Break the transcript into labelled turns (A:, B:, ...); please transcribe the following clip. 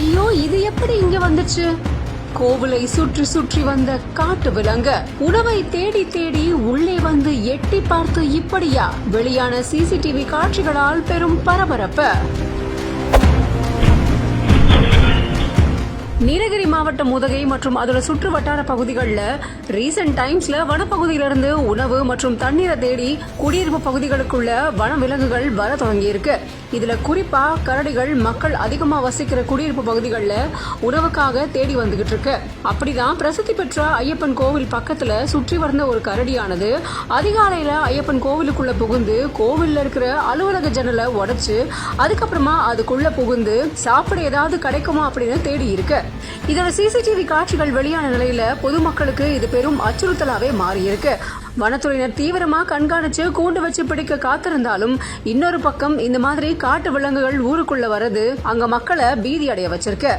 A: ஐயோ இது எப்படி இங்க வந்துச்சு? கோவிலை சுற்றி சுற்றி வந்த காட்டு விலங்கு உணவை தேடி தேடி உள்ளே வந்து எட்டி பார்த்து இப்படியா? வெளியான சிசிடிவி காட்சிகளால் பெரும் பரபரப்பு. நீலகிரி மாவட்டம் உதகை மற்றும் அதோட சுற்று வட்டார பகுதிகளில் ரீசெண்ட் டைம்ஸ்ல வனப்பகுதியிலிருந்து உணவு மற்றும் தண்ணீரை தேடி குடியிருப்பு பகுதிகளுக்குள்ள வன விலங்குகள் வர தொடங்கியிருக்கு. இதுல குறிப்பா கரடிகள் மக்கள் அதிகமா வசிக்கிற குடியிருப்பு பகுதிகளில் உணவுக்காக தேடி வந்துகிட்டு இருக்கு. அப்படிதான் பிரசித்தி பெற்ற ஐயப்பன் கோவில் பக்கத்துல சுற்றி வந்த ஒரு கரடியானது அதிகாலையில ஐயப்பன் கோவிலுக்குள்ள புகுந்து கோவில்ல இருக்கிற அலுவலக ஜன்னலை உடைச்சு அதுக்கப்புறமா அதுக்குள்ள புகுந்து சாப்பிட ஏதாவது கிடைக்குமா அப்படின்னு தேடி இருக்கு. இதோட சிசிடிவி காட்சிகள் வெளியான நிலையில பொதுமக்களுக்கு இது பெரும் அச்சுறுத்தலாவே மாறியிருக்கு. வனத்துறையினர் தீவிரமா கண்காணிச்சு கூண்டு வச்சு பிடிக்க காத்திருந்தாலும் இன்னொரு பக்கம் இந்த மாதிரி காட்டு விலங்குகள் ஊருக்குள்ள வர்றது அங்க மக்களை பீதி அடைய வச்சிருக்கு.